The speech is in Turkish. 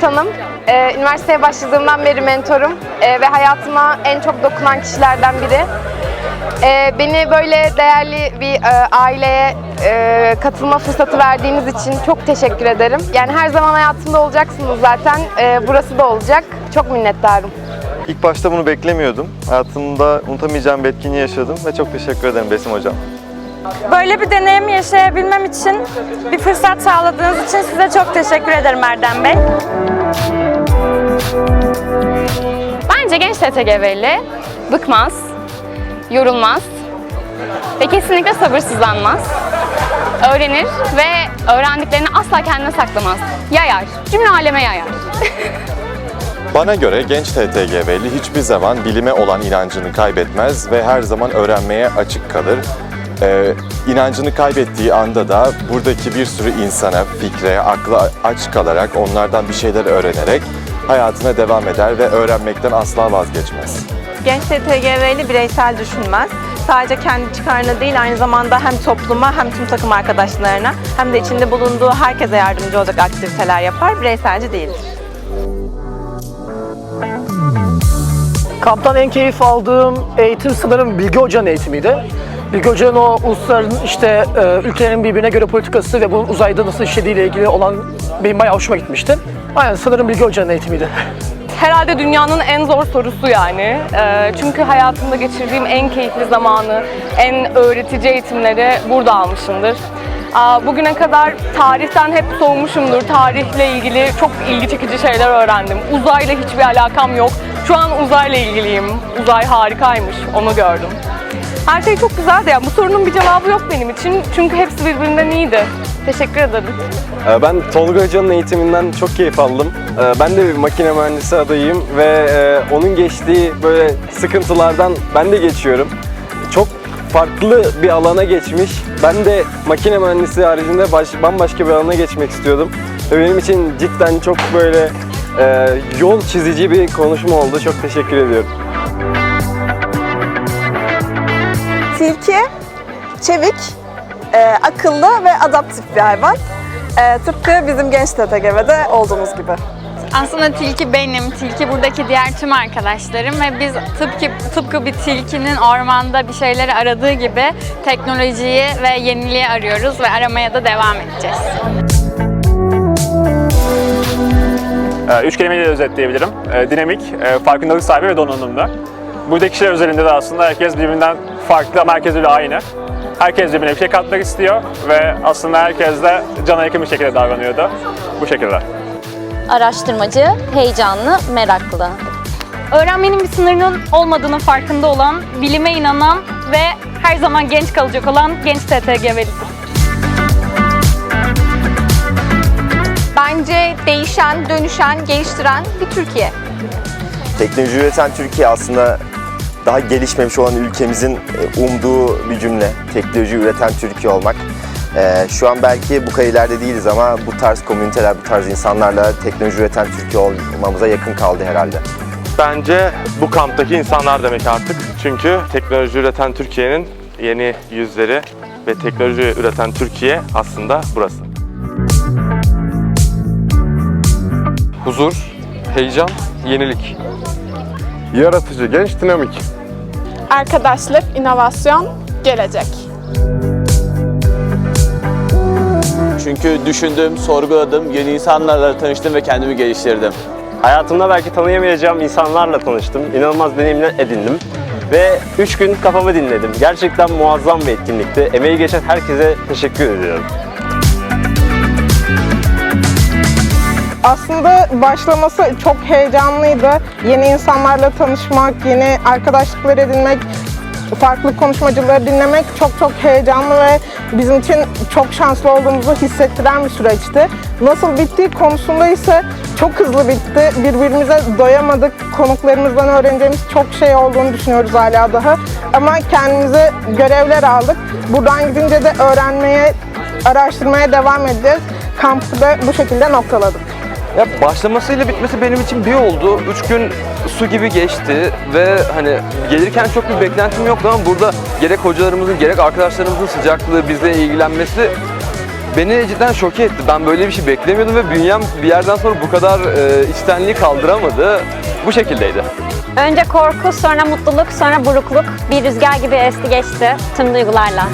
Yiğit Hanım. Ee, üniversiteye başladığımdan beri mentorum ee, ve hayatıma en çok dokunan kişilerden biri. Ee, beni böyle değerli bir e, aileye e, katılma fırsatı verdiğiniz için çok teşekkür ederim. Yani her zaman hayatımda olacaksınız zaten. Ee, burası da olacak. Çok minnettarım. İlk başta bunu beklemiyordum. Hayatımda unutamayacağım bir etkinliği yaşadım ve çok teşekkür ederim Besim Hocam. Böyle bir deneyim yaşayabilmem için bir fırsat sağladığınız için size çok teşekkür ederim Erdem Bey. Bence genç TTGV'li bıkmaz, yorulmaz ve kesinlikle sabırsızlanmaz. Öğrenir ve öğrendiklerini asla kendine saklamaz. Yayar, cümle aleme yayar. Bana göre genç TTGV'li hiçbir zaman bilime olan inancını kaybetmez ve her zaman öğrenmeye açık kalır. Ee, inancını kaybettiği anda da buradaki bir sürü insana, fikre, akla aç kalarak onlardan bir şeyler öğrenerek hayatına devam eder ve öğrenmekten asla vazgeçmez. Genç TTGV'li bireysel düşünmez. Sadece kendi çıkarına değil aynı zamanda hem topluma hem tüm takım arkadaşlarına hem de içinde bulunduğu herkese yardımcı olacak aktiviteler yapar. Bireyselci değildir. Kamptan en keyif aldığım eğitim sanırım Bilgi Hoca'nın eğitimiydi. Bilgi Hoca'nın o ulusların işte e, ülkelerin birbirine göre politikası ve bunun uzayda nasıl işlediğiyle ilgili olan benim bayağı hoşuma gitmişti. Aynen sanırım Bilgi Hoca'nın eğitimiydi. herhalde dünyanın en zor sorusu yani. Ee, çünkü hayatımda geçirdiğim en keyifli zamanı, en öğretici eğitimleri burada almışımdır. Aa, Bugüne kadar tarihten hep soğumuşumdur. Tarihle ilgili çok ilgi çekici şeyler öğrendim. Uzayla hiçbir alakam yok. Şu an uzayla ilgiliyim. Uzay harikaymış, onu gördüm. Her şey çok güzeldi. Yani bu sorunun bir cevabı yok benim için. Çünkü hepsi birbirinden iyiydi. Teşekkür ederim. Ee, Ben Tolga Hoca'nın eğitiminden çok keyif aldım. Ee, Ben de bir makine mühendisi adayım ve e, onun geçtiği böyle sıkıntılardan ben de geçiyorum. Çok farklı bir alana geçmiş. Ben de makine mühendisi haricinde baş, bambaşka bir alana geçmek istiyordum. Ve benim için cidden çok böyle e, yol çizici bir konuşma oldu. Çok teşekkür ediyorum. Çevik, e, akıllı ve adaptif bir hayvan. E, tıpkı bizim genç TTGV'de olduğumuz gibi. Aslında tilki benim, tilki buradaki diğer tüm arkadaşlarım ve biz tıpkı, tıpkı bir tilkinin ormanda bir şeyleri aradığı gibi teknolojiyi ve yeniliği arıyoruz ve aramaya da devam edeceğiz. Ee, Üç kelimeyle özetleyebilirim. Ee, Dinamik, e, farkındalık sahibi ve donanımlı. Buradaki kişiler özelinde de aslında herkes birbirinden farklı ama herkes aynı. Herkes birbirine bir şey katmak istiyor ve aslında herkes de cana yakın bir şekilde davranıyordu. Bu şekilde. Araştırmacı, heyecanlı, meraklı. Öğrenmenin bir sınırının olmadığının farkında olan, bilime inanan ve her zaman genç kalacak olan genç TTGV'lidir. Bence değişen, dönüşen, geliştiren bir Türkiye. Teknoloji üreten Türkiye aslında daha gelişmemiş olan ülkemizin e, umduğu bir cümle. Teknoloji üreten Türkiye olmak. Ee, Şu an belki bu kadar ileride değiliz ama bu tarz komüniteler, bu tarz insanlarla teknoloji üreten Türkiye olmamıza yakın kaldı herhalde. Bence bu kamptaki insanlar demek artık. Çünkü teknoloji üreten Türkiye'nin yeni yüzleri ve teknoloji üreten Türkiye aslında burası. Huzur, heyecan, yenilik. Yaratıcı, genç, dinamik. Arkadaşlık, inovasyon, gelecek. Çünkü düşündüm, sorguladım, yeni insanlarla tanıştım ve kendimi geliştirdim. Hayatımda belki tanıyamayacağım insanlarla tanıştım. İnanılmaz deneyimler edindim. Ve 3 gün kafamı dinledim. Gerçekten muazzam bir etkinlikti. Emeği geçen herkese teşekkür ediyorum. Aslında başlaması çok heyecanlıydı. Yeni insanlarla tanışmak, yeni arkadaşlıklar edinmek, farklı konuşmacıları dinlemek çok çok heyecanlı ve bizim için çok şanslı olduğumuzu hissettiren bir süreçti. Nasıl bittiği konusunda ise çok hızlı bitti. Birbirimize doyamadık. Konuklarımızdan öğreneceğimiz çok şey olduğunu düşünüyoruz hala daha. Ama kendimize görevler aldık. Buradan gidince de öğrenmeye, araştırmaya devam edeceğiz. Kampı da bu şekilde noktaladık. Ya başlamasıyla bitmesi benim için bir oldu. Üç gün su gibi geçti ve hani gelirken çok bir beklentim yoktu ama burada gerek hocalarımızın gerek arkadaşlarımızın sıcaklığı bizle ilgilenmesi beni cidden şoke etti. Ben böyle bir şey beklemiyordum ve bünyem bir yerden sonra bu kadar e, içtenliği kaldıramadı. Bu şekildeydi. Önce korku, sonra mutluluk, sonra burukluk. Bir rüzgar gibi esti geçti tüm duygularla.